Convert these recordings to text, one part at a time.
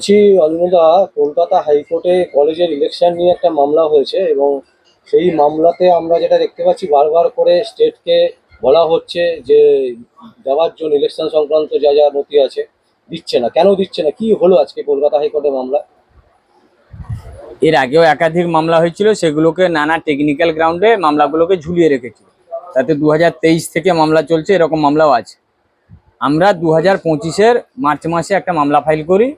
বলছি অনিমদা কলকাতা হাইকোর্টে কলেজের ইলেকশন নিয়ে একটা মামলা হয়েছে এবং সেই মামলাতে আমরা যেটা দেখতে পাচ্ছি, বারবার করে স্টেটকে বলা হচ্ছে যে দেওয়ার জন্য ইলেকশন সংক্রান্ত যা যা নথি আছে, দিচ্ছে না। কেন দিচ্ছে না? কি হলো আজকে কলকাতা হাইকোর্টে মামলা? এর আগেও একাধিক মামলা হয়েছিল, সেগুলোকে নানা টেকনিক্যাল গ্রাউন্ডে মামলাগুলোকে ঝুলিয়ে রেখেছিল। তাতে দু হাজার তেইশ থেকে মামলা চলছে, এরকম মামলাও আছে। আমরা দু হাজার মার্চ মাসে একটা মামলা ফাইল করি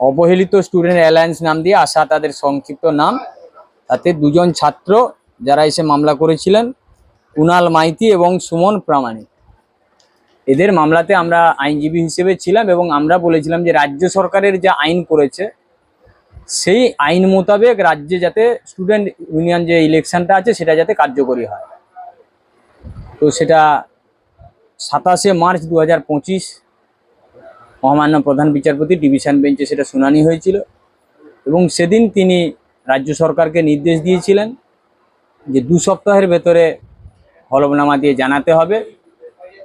অবহেলিত স্টুডেন্ট অ্যালায়েন্স নাম দিয়ে আসা তাদের সংক্ষিপ্ত নাম। তাতে দুজন ছাত্র যারা এসে মামলা করেছিলেন, কুনাল মাইতি এবং সুমন প্রামাণিক। এদের মামলাতে আমরা আইনজীবী হিসেবে ছিলাম এবং আমরা বলেছিলাম যে রাজ্য সরকারের যে আইন করেছে, সেই আইন মোতাবেক রাজ্যে যাতে স্টুডেন্ট ইউনিয়ন যে ইলেকশনটা আছে, সেটা যাতে কার্যকরী হয়। তো সেটা সাতাশে মার্চ দু হাজার পঁচিশ মহামান্য প্রধান বিচারপতি ডিভিশন বেঞ্চে সেটা শুনানি হয়েছিল এবং সেদিন তিনি রাজ্য সরকারকে নির্দেশ দিয়েছিলেন যে দু সপ্তাহের ভেতরে হলফনামা দিয়ে জানাতে হবে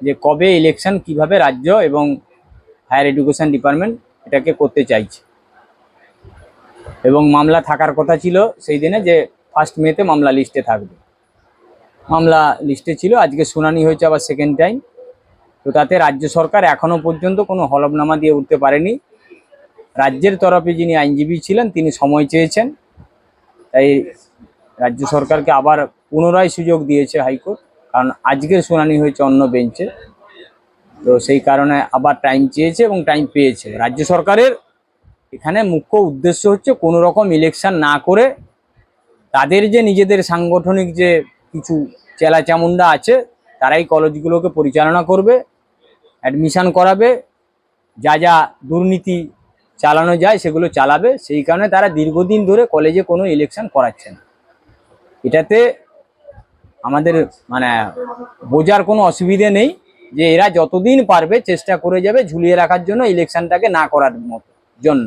যে কবে ইলেকশন কীভাবে রাজ্য এবং হায়ার এডুকেশন ডিপার্টমেন্ট এটাকে করতে চাইছে। এবং মামলা থাকার কথা ছিল সেই দিনে যে ফার্স্ট মেতে মামলা লিস্টে থাকবে। মামলা লিস্টে ছিল, আজকে শুনানি হয়েছে আবার সেকেন্ড টাইম তো তাতে রাজ্য সরকার এখনও পর্যন্ত কোনো হলফনামা দিয়ে উঠতে পারেনি। রাজ্যের তরফে যিনি আইনজীবী ছিলেন, তিনি সময় চেয়েছেন। তাই রাজ্য সরকারকে আবার পুনরায় সুযোগ দিয়েছে হাইকোর্ট, কারণ আজকের শুনানি হয়েছে অন্য বেঞ্চে। তো সেই কারণে আবার টাইম চেয়েছে এবং টাইম পেয়েছে। রাজ্য সরকারের এখানে মুখ্য উদ্দেশ্য হচ্ছে কোনো রকম ইলেকশন না করে তাদের যে নিজেদের সাংগঠনিক যে কিছু চেলাচামুন্ডা আছে, তারাই কলেজগুলোকে পরিচালনা করবে। অ্যাডমিশন করাবে, যা যা দুর্নীতি চালানো যায় সেগুলো চালাবে, সেই কারণে তারা দীর্ঘদিন ধরে কলেজে কোনো ইলেকশন করাচ্ছে না। এটাতে আমাদের মানে বোঝার কোনো অসুবিধে নেই যে এরা যতদিন পারবে চেষ্টা করে যাবে ঝুলিয়ে রাখার জন্য ইলেকশনটাকে না করার মতো, জন্য।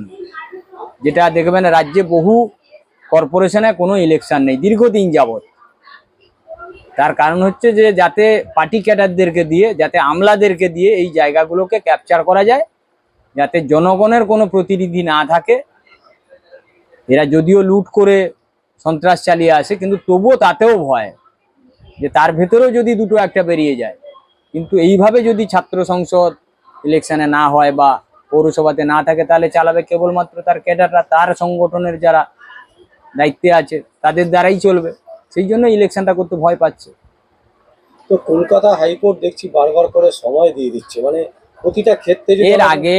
যেটা দেখবেন রাজ্যে বহু কর্পোরেশনে কোনো ইলেকশন নেই, দীর্ঘদিন যাবত তার কারণ হচ্ছে যে যাতে পার্টি ক্যাডারদেরকে দিয়ে, যাতে আমলাদেরকে দিয়ে এই জায়গাগুলোকে ক্যাপচার করা যায়, যাতে জনগণের কোনো প্রতিনিধি না থাকে। এরা যদিও লুট করে সন্ত্রাস চালিয়ে আসে, কিন্তু তবুও তাতেও ভয় যে তার ভেতরেও যদি দুটো একটা বেরিয়ে যায়। কিন্তু এইভাবে যদি ছাত্র সংসদ ইলেকশনে না হয় বা পৌরসভাতে না থাকে, তাহলে চালাবে কেবলমাত্র তার ক্যাডাররা তার সংগঠনের যারা দায়িত্বে আছে, তাদের দ্বারাই চলবে। সেই জন্য ইলেকশনটা করতে ভয় পাচ্ছে। তো কলকাতা হাইকোর্ট দেখছি বারবার করে সময় দিয়ে দিচ্ছে। মানে প্রতিটা ক্ষেত্রে এর আগে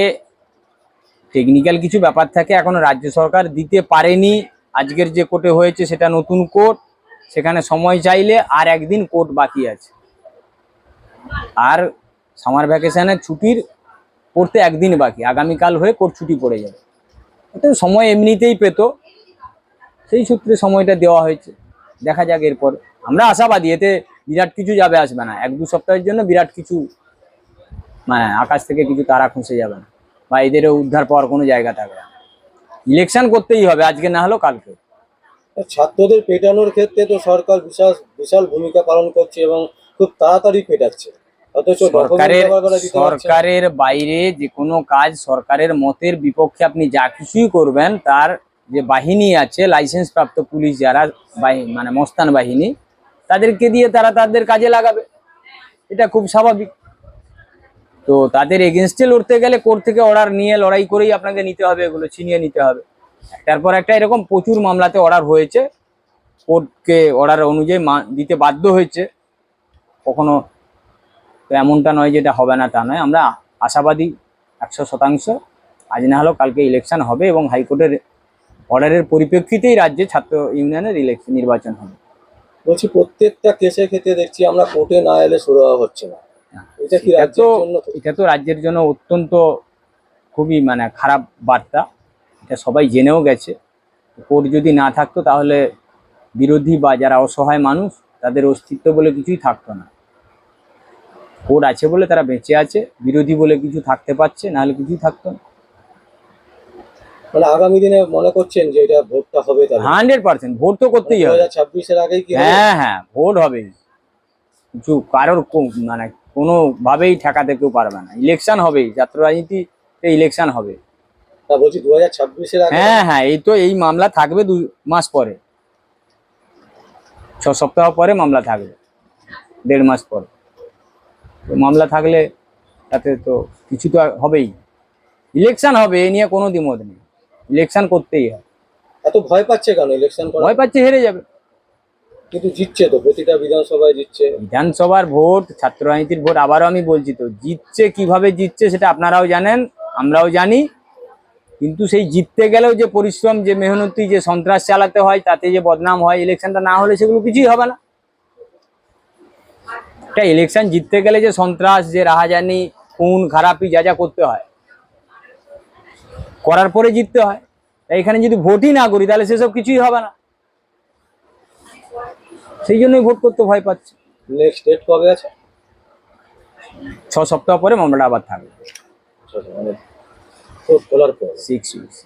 টেকনিক্যাল কিছু ব্যাপার থাকে এখন রাজ্য সরকার দিতে পারেনি। আজকের যে কোর্টে হয়েছে সেটা নতুন কোর্ট সেখানে সময় চাইলে আর একদিন কোর্ট বাকি আছে। আর সামার ভ্যাকেশনের ছুটির পড়তে একদিন বাকি আগামীকাল হয়ে কোর্ট ছুটি পড়ে যাবে। এটা সময় এমনিতেই পেত সেই সূত্রে সময়টা দেওয়া হয়েছে। দেখা যাক এরপর। আমরা আশাবাদী এতে বিরাট কিছু যাবে আসবে না। এক দু সপ্তাহের জন্য বিরাট কিছু মানে আকাশ থেকে কিছু তারা খুঁজে যাবে না। বা এদেরও উদ্ধার পাওয়ার কোনো জায়গা থাকবে না। ইলেকশন করতেই হবে আজকে না হলেও কালকে। ছাত্রদের পেটানোর ক্ষেত্রে তো সরকার বিশাল বিশাল ভূমিকা পালন করছে এবং খুব তাড়াতাড়ি পেটাচ্ছে। সরকারের। সরকারের বাইরে যে কোনো কাজ সরকারের মতের বিপক্ষে আপনি যা কিছুই করবেন তার যে বাহিনী আছে লাইসেন্স প্রাপ্ত পুলিশ যারা মানে মস্তান বাহিনী, তাদেরকে দিয়ে তারা তাদের কাজে লাগাবে। এটা খুব স্বাভাবিক। তো তাদের এগেনস্টে লড়তে গেলে কোর্ট থেকে অর্ডার নিয়ে লড়াই করেই আপনাকে নিতে হবে, এগুলো ছিনিয়ে নিতে হবে। একটার পর একটা এরকম প্রচুর মামলাতে অর্ডার হয়েছে। কোর্টকে অর্ডার অনুযায়ী দিতে বাধ্য হয়েছে। কখনো তো এমনটা নয় যেটা হবে না তা নয়। আমরা আশাবাদী একশো শতাংশ। আজ না হলেও কালকে ইলেকশন হবে এবং হাইকোর্টের অর্ডারের পরিপ্রেক্ষিতেই রাজ্যে ছাত্র ইউনিয়নের ইলেকশন নির্বাচন হবে। বলছি প্রত্যেকটা কেসের ক্ষেত্রে দেখছি আমরা কোর্টে না এলে শুরু হচ্ছে না। এটা কি এটা রাজ্যের জন্য এটা তো রাজ্যের জন্য অত্যন্ত খুবই মানে খারাপ বার্তা। এটা সবাই জেনেও গেছে। কোর্ট যদি না থাকতো তাহলে বিরোধী বা যারা অসহায় মানুষ তাদের অস্তিত্ব বলে কিছুই থাকতো না। কোর্ট আছে বলে তারা বেঁচে আছে বিরোধী বলে কিছু থাকতে পারছে নাহলে কিছুই থাকতো না। মানে আগামী দিনে মনে করছেন যে এটা ভোটটা হবে হান্ড্রেড পার্সেন্ট ভোট তো করতেই হবে। ছাব্বিশের আগেই কি হ্যাঁ হ্যাঁ ভোট হবে। কিছু কারোর মানে কোনোভাবেই ঠেকাতে কেউ পারবে না। ইলেকশন হবেই ছাত্র রাজনীতিতে ইলেকশন হবে। বলছি দু হাজার ছাব্বিশের হ্যাঁ হ্যাঁ এই তো এই মামলা থাকবে দু মাস পরে। ছ সপ্তাহ পরে মামলা থাকবে দেড় মাস পরে। মামলা থাকলে তাতে তো কিছু তো হবেই। ইলেকশন হবে এ নিয়ে কোনো দ্বিমত নেই। ইলেকশন করতেই হয়। এত ভয় পাচ্ছে কেন ইলেকশন ভয় পাচ্ছে হেরে যাবে। কিন্তু জিতছে তো প্রতিটা বিধানসভায় জিতছে। বিধানসভার ভোট ছাত্র রাজনীতির ভোট আবারও আমি বলছি তো জিতছে কীভাবে জিতছে সেটা আপনারাও জানেন আমরাও জানি। কিন্তু সেই জিততে গেলেও যে পরিশ্রম যে মেহনতি যে সন্ত্রাস চালাতে হয় তাতে যে বদনাম হয় ইলেকশনটা না হলে সেগুলো কিছুই হবে না। একটা ইলেকশন জিততে গেলে যে সন্ত্রাস যে রাহাজানি খুন খারাপি যা যা করতে হয় করার পরে জিততে হয়। তাই এখানে যদি ভোটই না করি তাহলে সেসব কিছুই হবে না। সেই জন্যই ভোট করতে ভয় পাচ্ছে। নেক্সট ডেট কবে আছে? ছ সপ্তাহ পরে মামলাটা আবার থাকবে। মানে সিক্স উইকস